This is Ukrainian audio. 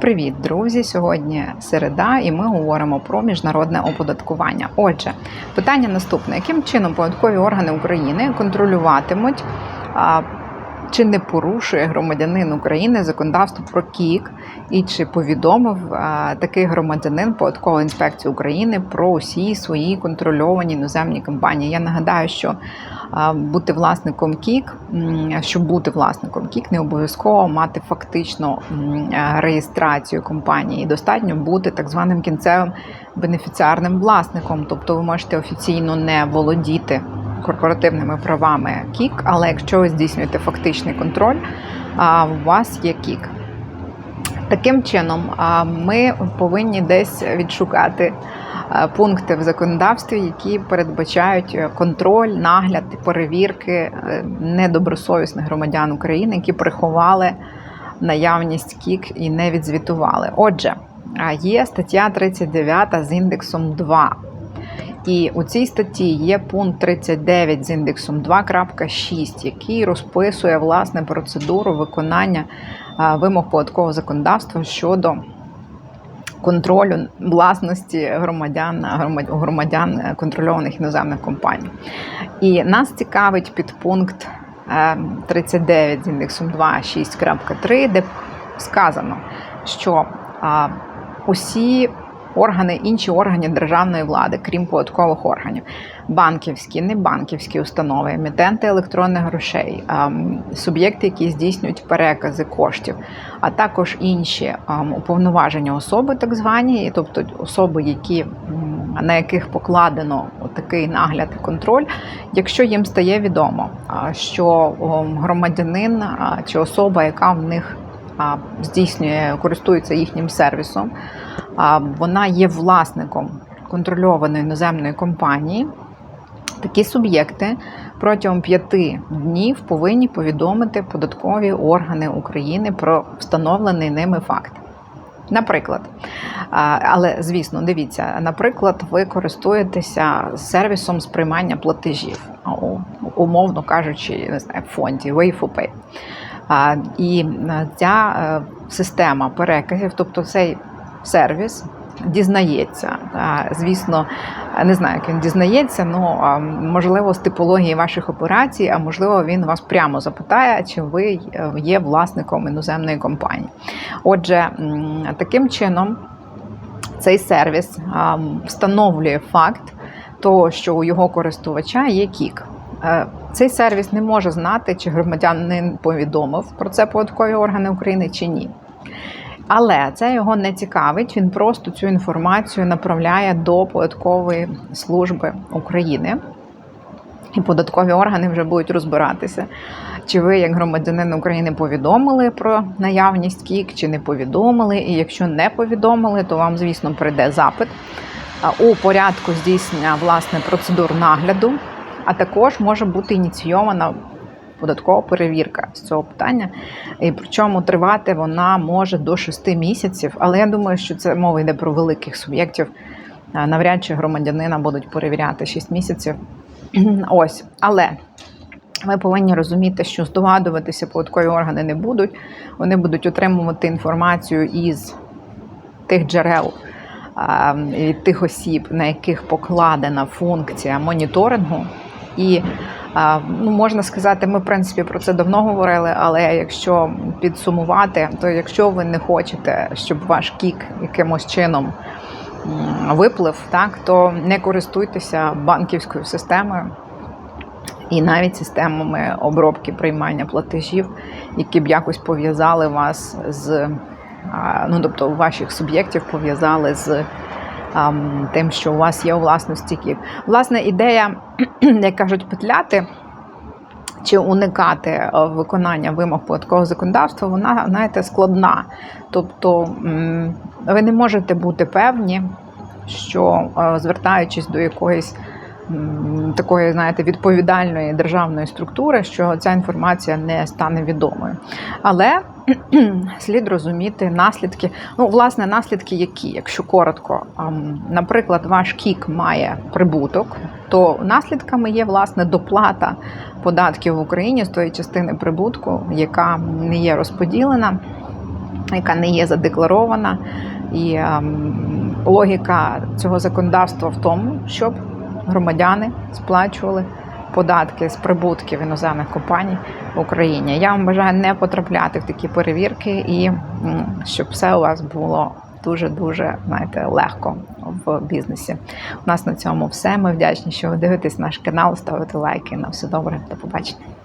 Привіт, друзі! Сьогодні середа, і ми говоримо про міжнародне оподаткування. Отже, питання наступне: яким чином податкові органи України контролюватимуть? Чи не порушує громадянин України законодавство про КІК, і чи повідомив а, такий громадянин податкової інспекції України про усі свої контрольовані іноземні компанії? Я нагадаю, що а, бути власником КІК, щоб бути власником КІК, не обов'язково мати фактично реєстрацію компанії. Достатньо бути так званим кінцевим бенефіціарним власником, тобто ви можете офіційно не володіти корпоративними правами КІК, але якщо ви здійснюєте фактичний контроль, у вас є КІК. Таким чином, ми повинні десь відшукати пункти в законодавстві, які передбачають е, контроль, нагляд перевірки е, недобросовісних громадян України, які приховали наявність КІК і не відзвітували. Отже, є стаття 39 з індексом 2. І у цій статті є пункт 39 з індексом 2.6, який розписує власне процедуру виконання вимог податкового законодавства щодо контролю власності громадян громадян е, контрольованих іноземних компаній. І нас цікавить підпункт е, 39 з індексом 2.6.3, де сказано, що усі органи, інші органи державної влади, крім податкових органів, банківські, небанківські установи, емітенти електронних грошей, ем, суб'єкти, які здійснюють перекази коштів, а також інші ем, уповноважені особи, так звані, тобто особи, які на яких покладено такий нагляд і контроль, якщо їм стає відомо, що ем, громадянин чи особа, яка в них здійснює, користується їхнім сервісом, вона є власником контрольованої іноземної компанії. Такі суб'єкти протягом п'яти днів повинні повідомити податкові органи України про встановлений ними факт. Наприклад, але звісно, дивіться, наприклад, ви користуєтеся сервісом сприймання платежів, умовно кажучи, не знаю, фонді Way4Pay. І ця е, система переказів, тобто цей сервіс дізнається. Звісно, не знаю, як він дізнається, ну а, можливо, з типології ваших операцій, а можливо, він вас прямо запитає, чи ви е, є власником іноземної компанії. Отже, таким чином цей сервіс встановлює факт того, що у його користувача є кік. Е, Цей сервіс не може знати, чи громадянин повідомив про це податкові органи України чи ні. Але це його не цікавить. Він просто цю інформацію направляє до податкової служби України. І податкові органи вже будуть розбиратися, чи ви, як громадянин України, повідомили про наявність КІК, чи не повідомили. І якщо не повідомили, то вам, звісно, прийде запит у порядку здійснення власне процедур нагляду, а також може бути ініційована податкова перевірка з цього питання. І причому тривати вона може до 6 місяців. Але я думаю, що це мова йде про великих суб'єктів. Навряд чи громадянина будуть перевіряти 6 місяців. Ось, але ви повинні розуміти, що здогадуватися податкові органи не будуть. Вони будуть отримувати інформацію із тих джерел а, від тих осіб, на яких покладена функція моніторингу. І ну, можна сказати, ми в принципі про це давно говорили. Але якщо підсумувати, то якщо ви не хочете, щоб ваш кік якимось чином виплив, так то не користуйтеся банківською системою. І навіть системами обробки приймання платежів, які б якось пов'язали вас з ну, тобто ваших суб'єктів пов'язали з тим, що у вас є у власності кіт. Власне, ідея, як кажуть, петляти чи уникати е, виконання вимог податкового законодавства, вона знаєте, складна. Тобто ви не можете бути певні, що е, звертаючись до якоїсь такої, знаєте, відповідальної державної структури, що ця інформація не стане відомою. Але слід розуміти наслідки. Ну, власне, наслідки які, якщо коротко, наприклад, ваш кік має прибуток, то наслідками є власне доплата податків в Україні з тої частини прибутку, яка не є розподілена. яка не є задекларована. І логіка цього законодавства в тому, щоб громадяни сплачували податки з прибутків іноземних компаній в Україні. Я вам бажаю не потрапляти в такі перевірки і щоб все у вас було дуже дуже знаєте, легко в бізнесі. У нас на цьому все. Ми вдячні, що ви дивитесь наш канал, ставите лайки. На все добре. До побачення.